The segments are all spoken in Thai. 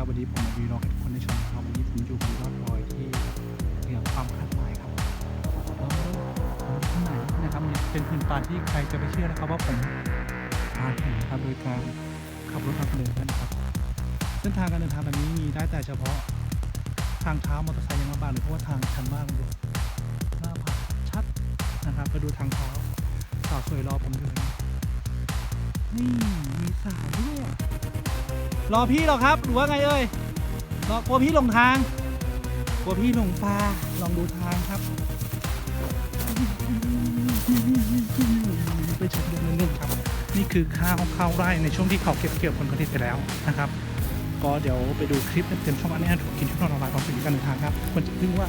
ครับวันนี้ผมมาวีล็อกให้ทุกคนได้ชมนะครับวันนี้ผมอยู่บนยอดดอยที่เหนือความคาดหมายครับแล้วข้างในนะครับเป็นพื้นป่าที่ใครจะไปเชื่อนะครับว่าผมมาถึงครับโดยการขับรถมาเดินนะครับเส้นทางการเดินทางแบบนี้มีได้แต่เฉพาะทางเท้ามอเตอร์ไซค์ยังลำบากเลยเพราะว่าทางชันมากเลยหน้าผาชัดนะครับไปดูทางเท้าสาวสวยรอผมอยู่เลยนี่มีสาวด้วย รอพี่เหรอครับหรือว่าไงเอ่ยรอกลัวพี่หลงทางกลัวพี่หลงป่าลองดูทางครับไปชมเรื่องนึงครับนี่คือข้าวข้าวไร่ในช่วงที่เขาเก็บเกี่ยวผลผลิตไปแล้วนะครับ ก็เดี๋ยวไปดูคลิปเต็มช่องอันนี้ถูกกินที่นอนออนไลน์ความสุขการเดินทางครับคนจะนึกว่า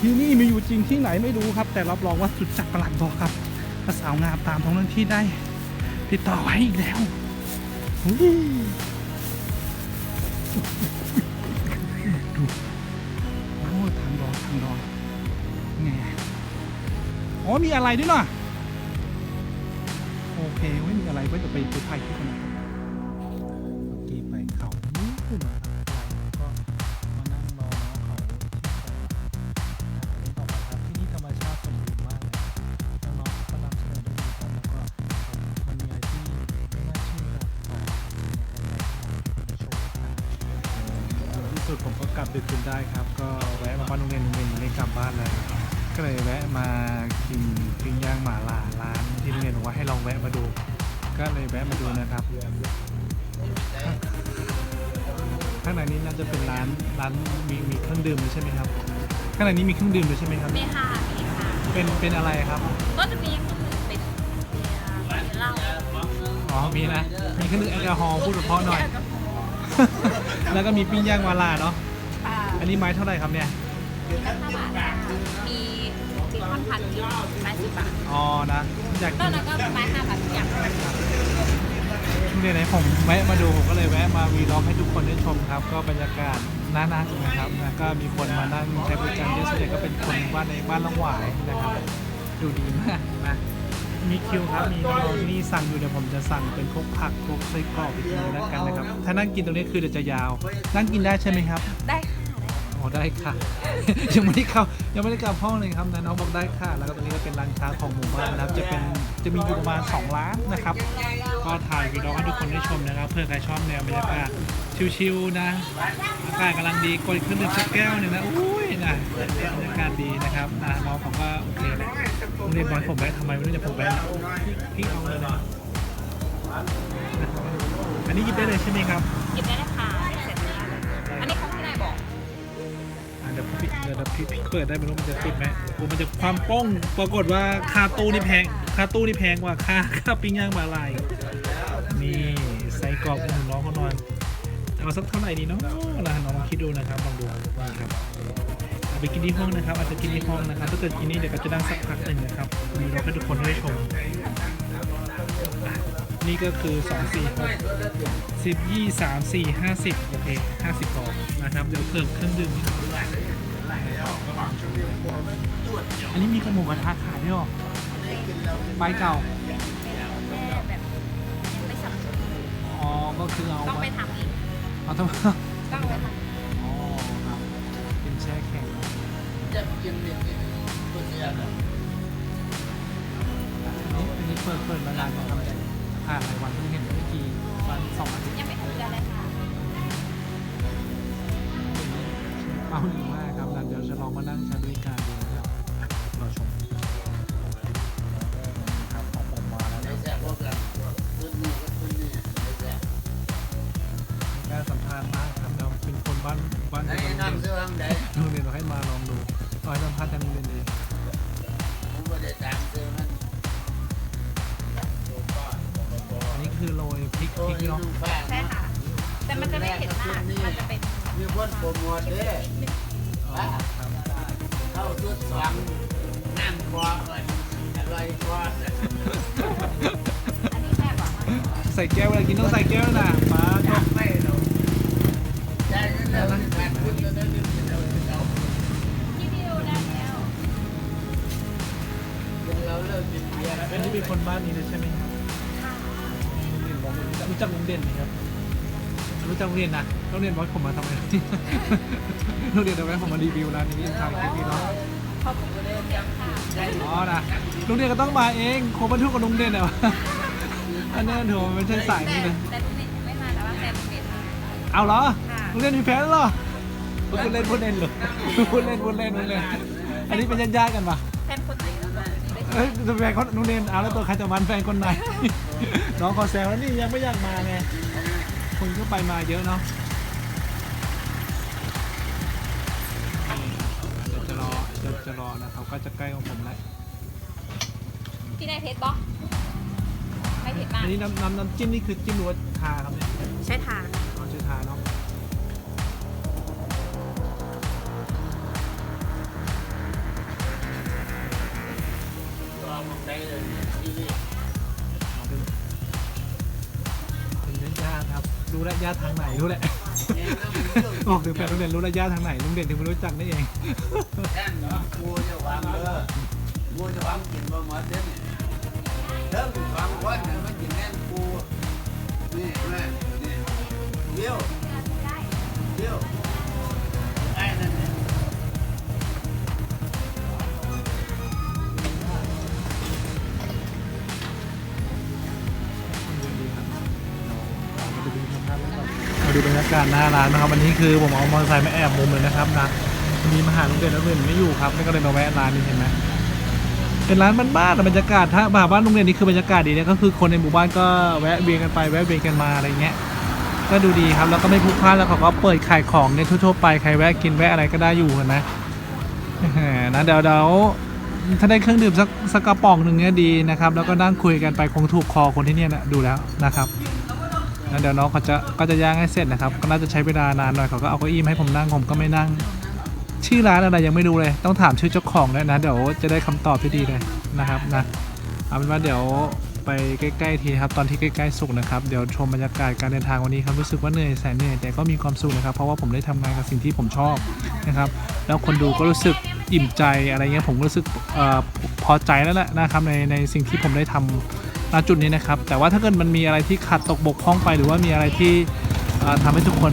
ที่นี่มีอยู่จริงที่ไหนไม่รู้ครับ แต่รับรองว่าสุดจัดประหลัดบอกครับสาวงามตามท้องเรื่องที่ได้ ติดต่อไว้อีกแล้วอุ๊ย ดูโอ้ทางดอนทางดอนไงอ๋อมีอะไรด้วยเนาะโอเคไม่มีอะไรก็จะไปไปถ่ายคลิปกันนะครับเมื่อกี้ไปเขา กลับบ้านเลยก็เลยแวะมากินปิ้งย่างหมาล่าร้านที่โรงเรียนบอกว่าให้ลองแวะมาดู ก็เลยแวะมาดูนะครับ ข้างในนี้น่าจะเป็นร้านร้านมีมีเครื่องดื่มด้วยใช่ไหมครับ ข้างในนี้มีเครื่องดื่มด้วยใช่ไหมครับ มีค่ะมีค่ะ เป็นเป็นอะไรครับ ก็จะมีเครื่องดื่มเป็นเบียร์เป็นเหล้าอ๋อมีนะ มีเครื่องดื่มแอลกอฮอล์พูดเพราะๆหน่อยแอลกอฮอล์แล้วก็มีปิ้งย่างหมาล่าเนาะอ่าอันนี้ไม้เท่าไหร่ครับเนี่ย ห้าบาทมีมีท่อนพันธุ์ไม้สิบบาทอ๋อนะอยากก็กินแล้วก็ไม้ห้าบาททุกอย่างโรงเรียนไหนผมแวะมาดูผมก็เลยแวะมาวีล็อกให้ทุกคนได้ชมครับ ก็บรรยากาศน่านั่งนะครับแล้วก็มีคนมานั่งใช้บริการเยอะส่วนใหญ่ก็เป็นคนบ้านในบ้านละหวายนะครับ ดูดีมากนะมีคิวครับมีน้องๆที่นี่สั่งอยู่เดี๋ยวผมจะสั่งเป็นพวกผักพวกไส้กรอกอีกทีแล้วกันนะครับ ถ้านั่งกินตรงนี้คือเดี๋ยวจะยาว นั่งกินได้ใช่ไหมครับ ได้ค่ะได้โอ้ได้ค่ะ ยังไม่ได้เข้ายังไม่ได้กลับห้องเลยครับนะน้องบอกได้ค่ะ แล้วก็ตรงนี้ก็เป็นร้านค้าของหมู่บ้านนะครับ จะเป็นจะมีอยู่ประมาณ2ร้านนะครับ ก็ถ่ายวีดีโอให้ทุกคนได้ชมนะครับ เพื่อใครชอบแนวบรรยากาศชิลๆนะอากาศกำลังดีกดขึ้นหนึ่งสักแก้วหนึ่งนะอุ้ยนะบรรยากาศดีนะครับนะน้องผมก็โอเคเลยโรงเรียนบอลผมแวะทำไมไม่รู้จะผมแวะพี่พี่เอาเลยนะอันนี้หยิบได้เลยใช่ไหมครับหยิบได้เลยค่ะ เดี๋ยวพี่เดี๋ยวพี่พี่เปิดได้ไม่รู้มันจะติดไหมโอ้มันจะความป้องปรากฏว่าคาตู้นี่แพงคาตู้นี่แพงกว่าค่าค่าปิ้งย่างมาลายนี่ไส้กรอกหนึ่งน้องเขานอนเอาสักเท่าไหร่ดีเนาะนะน้องลองคิดดูนะครับลองดูนี่ครับเอาไปกินที่ห้องนะครับอาจจะกินที่ห้องนะครับถ้าเกิดกินนี่เดี๋ยวก็จะนั่งสักพักหนึ่งนะครับมีราให้ทุกคนได้ชม นี่ก็คือ 2 4 6 10 2 3 4 50 โอเค 50พอนะครับ เดี๋ยวเพิ่มเครื่องดื่มอีกอันนี้มีขนมกระทะขายด้วยเหรอใบเก่าแบบยังไม่สั่งอ๋อ ก็คือเอาต้องไปไว้ทำอีกเอาทำไมต้องไปทอ๋อครับ เป็นแช่แข็งอันนี้อันนี้เปิดเปิดมานานยังครับ ผ่านหลายวันเพิ่งเห็นเมื่อกี้วันสองอาทิตย์ำยังไม่ถึงเดือนเลยค่ะเมาดีมากครับแล้วเดี๋ยวจะลองมานั่งใช้บริการดู พริกพริกเนาะใช่ค่ะ แต่มันจะไม่เห็นหน้ามันจะเป็นมีคนโปรโมทเด้อ๋อครับเข้าชุดสองน้ำกว่าอร่อยกว่าอันนี้แม่บอกว่าใส่แก้วเลยกินต้องใส่แก้วนะป้าชอบไม่เราใช่แล้วมันแปดคุณตัวนั้นเราเราพี่วิวได้แล้วเราเลิกกินเบียร์แล้วอันนี้เป็นคนบ้านนี้เลยใช่ไหมค รับค่ะรู้จักลุงเด่นไหมครับ รู้จักโรงเรียนนะโรงเรียนบอกผมมาทำไม โรงเรียนเอาไว้ผมมารีวิวร้านนี้ถ่ายคลิปนี้เนาะเขาผูกเดิมค่ะอ๋อนะโรงเรียนก็ต้องมาเองโคบรรทุกกับโรงเรียนเหรอวะอันนี้โถไม่ใช่สายนี้เลยแต่แต่ไม่มาแต่ว่าแฟนเป็นเอาเหรอค่ะโรงเรียนมีแฟนแล้วเหรอพูดเล่นพูดเล่นเหรอพูดเล่นพูดเล่นพูดเล่น อันนี้เป็นญาติๆกันปะแฟนคนไหนแล้วบอกได้เอ้ยแฟนคนโรงเรียนเอาแล้วตัวใครจะมันแฟนคนไหน น้องขอแซวแล้วนี่ยังไม่อยากมาไงคนก็ไปมาเยอะเนาะเดี๋ยวจะรอเดี๋ยวจะรอนะครับก็จะใกล้ของผมแล้วพี่นายเพชรบอกไม่เผ็ดมากอันนี้น้ำน้ำน้ำจิ้มนี่คือจิ้มรสทาครับเนี่ยใช่ทานเอาชื่อทาเนาะตัวมันได้เลยที่นี่ รู้ระยะทางไหนรู้แหละบอกถึงแฟนโรงเรียนรู้ระยะทางไหนโรงเรียนถึงไม่รู้จักนี่เองแท่นเนาะกูจะวางเด้อกูจะวางกินบ่หมดเด้อนี่เด้อวางคนน่ะมันกินแน่นกูนี่แม่นี่เลี้ยวเลี้ยว รรยากาศหน้าร้านนะครับวันนี้คือผมเอามอเตอร์ไซค์มาแอบมุมเลยนะครับนะมีมหาโรงเรียนนักเรียนไม่อยู่ครับก็เลยมาแวะร้านนี้เห็นไหมเป็นร้านบ้านๆแต่บรรยากาศถ้ามาบ้านโรงเรียนนี้คือบรรยากาศดีเนี่ยก็คือคนในหมู่บ้านก็แวะเวียนกันไปแวะเวียนกันมาอะไรเงี้ยก็ดูดีครับแล้วก็ไม่พลุกพล่านแล้วเขาก็เปิดขายของเนี่ยทั่วๆไปใครแวะกินแวะอะไรก็ได้อยู่เห็นไหมนะเดี๋ยวเดี๋ยวถ้าได้เครื่องดื่มสักสักกระป๋องหนึ่งเนี่ยดีนะครับ แล้วก็นั่งคุยกันไปคงถูกคอคนที่เนี่ยนะดูแล้วนะครับ แล้วเดี๋ยวน้องเขาจะก็จะย่างให้เสร็จนะครับ ก็น่าจะใช้เวลานานหน่อยเขาก็เอาเก้าอี้มาให้ผมนั่งผมก็ไม่นั่ง ชื่อร้านอะไรยังไม่รู้เลย ต้องถามชื่อเจ้าของด้วยนะ เดี๋ยวจะได้คำตอบที่ดีเลยนะครับนะเอาเป็นว่าเดี๋ยวไปใกล้ๆทีครับตอนที่ใกล้ๆสุกนะครับเดี๋ยวชมบรรยากาศการเดินทางวันนี้ครับรู้สึกว่าเหนื่อยแสนเหนื่อยแต่ก็มีความสุขนะครับเพราะว่าผมได้ทำงานกับสิ่งที่ผมชอบนะครับแล้วคนดูก็รู้สึกอิ่มใจอะไรเงี้ยผมรู้สึกออพอใจแล้วแหละนะครับในในสิ่งที่ผมได้ทำ ณจุดนี้นะครับ แต่ว่าถ้าเกิดมันมีอะไรที่ขัดตกบกพร่องไป หรือว่ามีอะไรที่เอ่อทำให้ทุกคน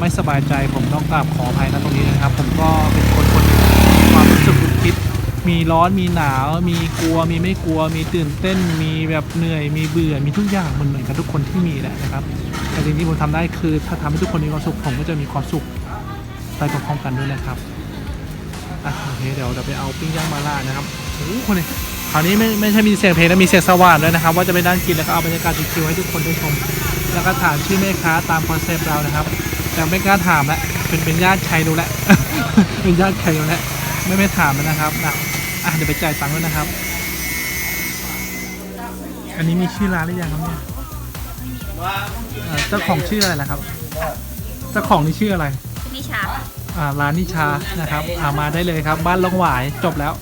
ไม่สบายใจ ผมต้องกราบขออภัยนะตรงนี้นะครับ ผมก็เป็นคนคนหนึ่งความรู้สึกคิด มีร้อนมีหนาว มีกลัว มีไม่กลัว มีตื่นเต้น มีแบบเหนื่อย มีเบื่อ มีทุกอย่างมันเหมือนกับทุกคนที่มีแหละนะครับ แต่สิ่งที่ผมทำได้คือ ถ้าทำให้ทุกคนมีความสุขผมก็จะมีความสุขไปพร้อมๆกันด้วยนะครับอะโอเคเดี๋ยวเดี๋ยวไปเอาปิ้งย่างมาล่านะครับโอ้โหคนนี้ ราวนี้ไม่ไม่ใช่มีเสียงเพลงนะมีเสียงสว่านด้วยนะครับ ว่าจะไปนั่งกินแล้วก็เอาบรรยากาศชิวๆให้ทุกคนได้ชม แล้วก็ถามชื่อแม่ค้าตามคอนเซปต์เรานะครับ แต่ไม่กล้าถามละเป็นเป็นญาติใครดูแลวเป็นญาติใครดูแลวไม่ไม่ถามแล้วนะครับนะอะเดี๋ยวไปจ่ายตังค์ด้วยนะครับ อันนี้มีชื่อร้านหรือยังครับเนี่ยว่าเอ่อเจ้าของชื่ออะไรล่ะครับเจ้าของนี่ชื่ออะไรที่นี่ชาอ่าร้านนิชานะครับอ่ามาได้เลยครับ บ้านลงหวายจบแล้ว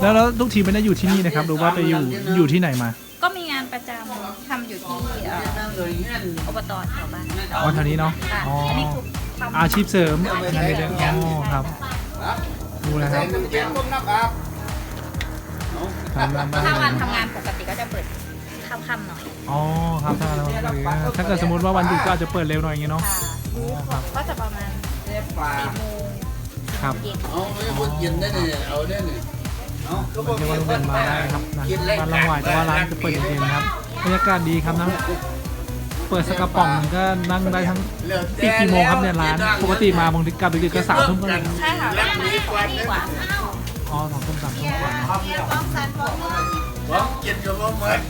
แล้วแล้วทุกทีไม่ได้อยู่ที่นี่นะครับหรือว่าไปอยู่อยู่ที่ไหนมาก็มีงานประจำทำอยู่ที่เอ่อนั่งเลยเงี้ยอบตแถวบ้านอ๋อแถวนี้เนาะค่ะอ๋ออันนี้คือทำอาชีพเสริมงานเด็กอ๋อครับดูนะคใส่รับน้ำเย็นต้มน้ำอาบทำงานบ้านถ้าวันเลยทำงานปกติก็จะเปิดค่ำๆหน่อยอ๋อครับถ้าเราถ้าเกิดสมมติว่าวันหยุดก็อาจจะเปิดเร็วหน่อยอย่างเงี้ยเนาะค่ะอ๋อครับ ก็จะประมาณเจ็บปากสี่โมง ครับเย็นเอาไม่พูดกินได้เนี่ยเอาได้เนี่ยเอาก็บเรียกว่าโรงเรียนมาได้ครับนะกินเล่นบ้านลงหวายแต่ว่าร้านจะเปิดเย็นๆนะครับบรรยากาศดีครับนะเปิดสกกระป๋องหนึ่งก็นั่งได้ทั้งปิดกี่โมงครับเนี่ยร้านปกติมาบางทีกลับดึกๆก็สามทุ่มก็เลยใช่ค่ะแล้วมีกว่าดีนี้กว่าอ๋อสองทุ่มสามทุ่มกว่าผมกินกับผมเหมือน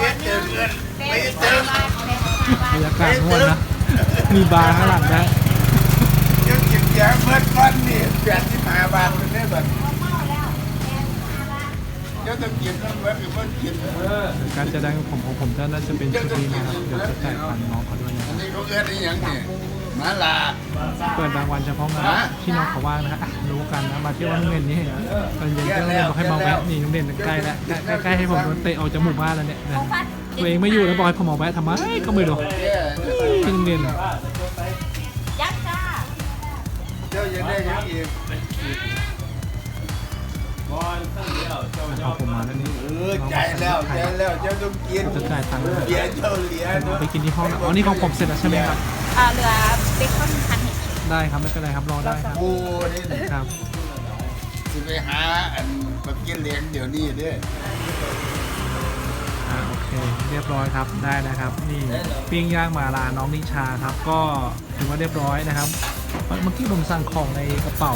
ไม่เจอเงินไม่เจอบรรยากาศง่วนนะมีบาร์ข้างหลังนะ ยังกินยาเมื่อวันนี่แปดที่มาบาทเป็นได้แบบเจ้าต้องกินต้องเมื่อคือเมื่อกินเออการจะได้ของผมของผมก็น่าจะเป็นชุดนี้นะครับเดี๋ยวจะจ่ายตังค์น้องเขาด้วยนะคอัรันบนี้เขาเอื้อนนี่ยังเนี่ยมาลาเปิดบางวันเฉพาะงานที่น้องเขาว่างนะฮะอะรู้กันนะมาเที่ยวโรงเรียนนี้ตอนเย็นก็โรงเรียนบอกให้มาแวะนี่โรงเรียนใกล้แล้วใกล้ใกล้ให้ผมโดนเตะออกจากหมู่บ้านแล้วเนี่ยนะตัวเองไม่อยู่แล้วบอกให้ผมมาแวะทำไมก็ไม่รู้เจ้าที่โรงเรียน กษ์จ้าเจ้าจะได้ยังอีกเอาผมมาแล้วนี่เออใจแล้วใจแล้วเจ้าต้องกินจะจ่ายตังค์เหลียเจ้าเหลียเนาะไปกินที่ห้องนะอ๋อนี่ของผมเสร็จแล้วใช่ไหมครับอ่าเรือเบคอนพันเห็ดได้ครับไม่เป็นไรครับรอได้ครับกูนี่ครับสิไปหาอันมากินเลี้ยงเดี๋ยวนี้เด้ออ่าโอเคเรียบร้อยครับได้นะครับ นี่ปิ้งย่างมาลาน้องนิชาครับ ก็ถือว่าเรียบร้อยนะครับ เมื่อกี้ผมสั่งของในกระเป๋า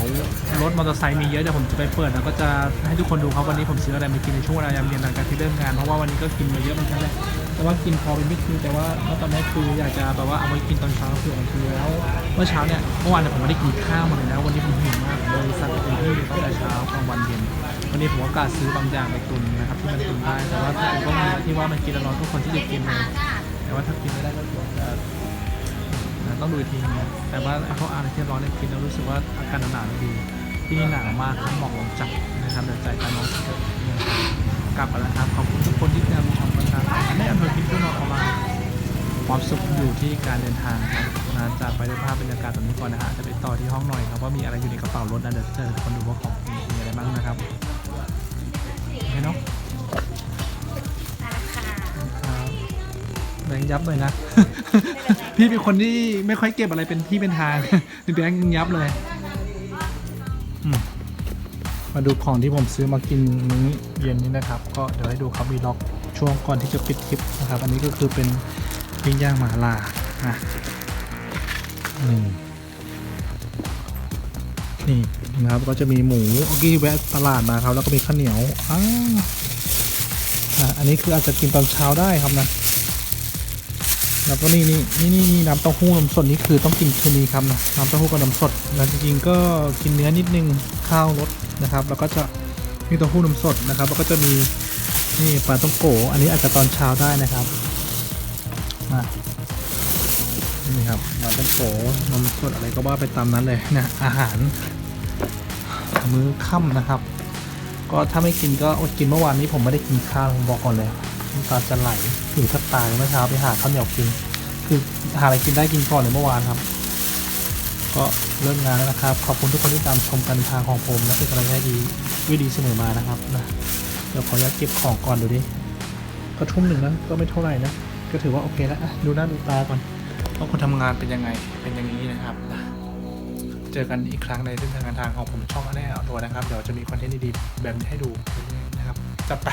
รถมอเตอร์ไซค์มีเยอะเดี๋ยวผมจะไปเปิดแล้วก็จะให้ทุกคนดูครับวันนี้ผมซื้ออะไรมากินในช่วงเวลายามเย็นหลังจากที่เลิกงานเพราะว่าวันนี้ก็กินมาเยอะเหมือนกันแหละแต่ว่ากินพอเป็นไม่คือแต่ว่าตอนนี้คืออยากจะแบบว่าเอาไว้กินตอนเช้าเผื่อมันคือแล้วเมื่อเช้าเนี่ยเมื่อวานเนี่ยผมไม่ได้กินข้าวมาเลยนะวันนี้ผมหิวมากเลยสั่งเต็มที่ตั้งแต่เช้ากลางวันเย็นวันนี้ผมก็กาซื้อบางอย่างไปตุนนะครับที่มันตุนได้แต่ว่าผมก็มีที่ว่ามันกินแล้วร้อนทุกคนที่จะกินเลยแต่ว่าถ้ากินไม่ได้ก็ควรจะ นะต้องดูอีกทีนึงนะแต่ว่าเขาอ่านที่ร้อนเนี่ยกินแล้วรู้สึกว่าอาการหนาวๆดี ที่นี่หนาวมากครับหมอกลงจัดนะครับเดี๋ยวใจตาน้องนะครับกลับมาแล้วครับ ขอบคุณทุกคนที่ติดตามชมนะครับในอำเภอพิษณุโลกของเราความสุขอยู่ที่การเดินทางครับนะจากไปด้วยภาพบรรยากาศตรงนี้ก่อนนะฮะจะไปต่อที่ห้องหน่อยครับว่ามีอะไรอยู่ในกระเป๋ารถนะเดี๋ยวจะให้ทุกคนดูว่าของมีอะไรบ้างนะครับโอเคเนาะราคาครับแบงค์ยับเลยนะ พี่เป็นคนที่ไม่ค่อยเก็บอะไรเป็นที่เป็นทางพี่แบงค์ยับเลยอืมมาดูของที่ผมซื้อมากินมื้อเย็นนี้นะครับ ก็เดี๋ยวให้ดูครับวีล็อกช่วงก่อนที่จะปิดคลิปนะครับ อันนี้ก็คือเป็นปิ้งย่างหมาล่านะอืมนี่นะครับก็จะมีหมูเมื่อกี้แวะตลาดมาครับ แล้วก็มีข้าวเหนียวอ้าอันนี้คืออาจจะกินตอนเช้าได้ครับนะ แล้วก็นี่นี่นี่นี่น้ำเต้าหู้นมสดนี่คือต้องกินคืนนี้ครับนะน้ำเต้าหู้กับนมสดแล้วจริงๆก็กินเนื้อนิดนึงข้าวรสนะครับ แล้วก็จะมีเต้าหู้นมสดนะครับ แล้วก็จะมีนี่ปลาต้มโกอันนี้อาจจะตอนเช้าได้นะครับมานี่ครับปลาต้มโกนมสดอะไรก็ว่าไปตามนั้นเลยนะอาหารมื้อค่ำนะครับ ก็ถ้าไม่กินก็อดกินเมื่อวานนี้ผมไม่ได้กินข้าวผมบอกก่อนเลยน้ำตาจะไหลหิวแทบ ตายเมื่อเช้าไปหาข้าวเหนียวกิน คือหาอะไรกินได้กินก่อนเลยเมื่อวานครับ ก็เริ่มงานแล้วนะครับ ขอบคุณทุกคนที่ตามชมการเดินทางของผมและเป็นกำลังใจดีวิดีเสมอมานะครับนะเดี๋ยวขออนุญาตเก็บของก่อนดูดิก็ทุ่มหนึ่งนะก็ไม่เท่าไหร่นะก็ถือว่าโอเคแล้วดูหน้าดูตาก่อนว่าคนทำงานเป็นยังไงเป็นอย่างนี้นะครับนะเจอกันอีกครั้งในเส้นทางการทางของผมช่องแน่เอาตัวนะครับ เดี๋ยวจะมีคอนเทนต์ดีๆแบบนี้ให้ดูนะครับจัดไป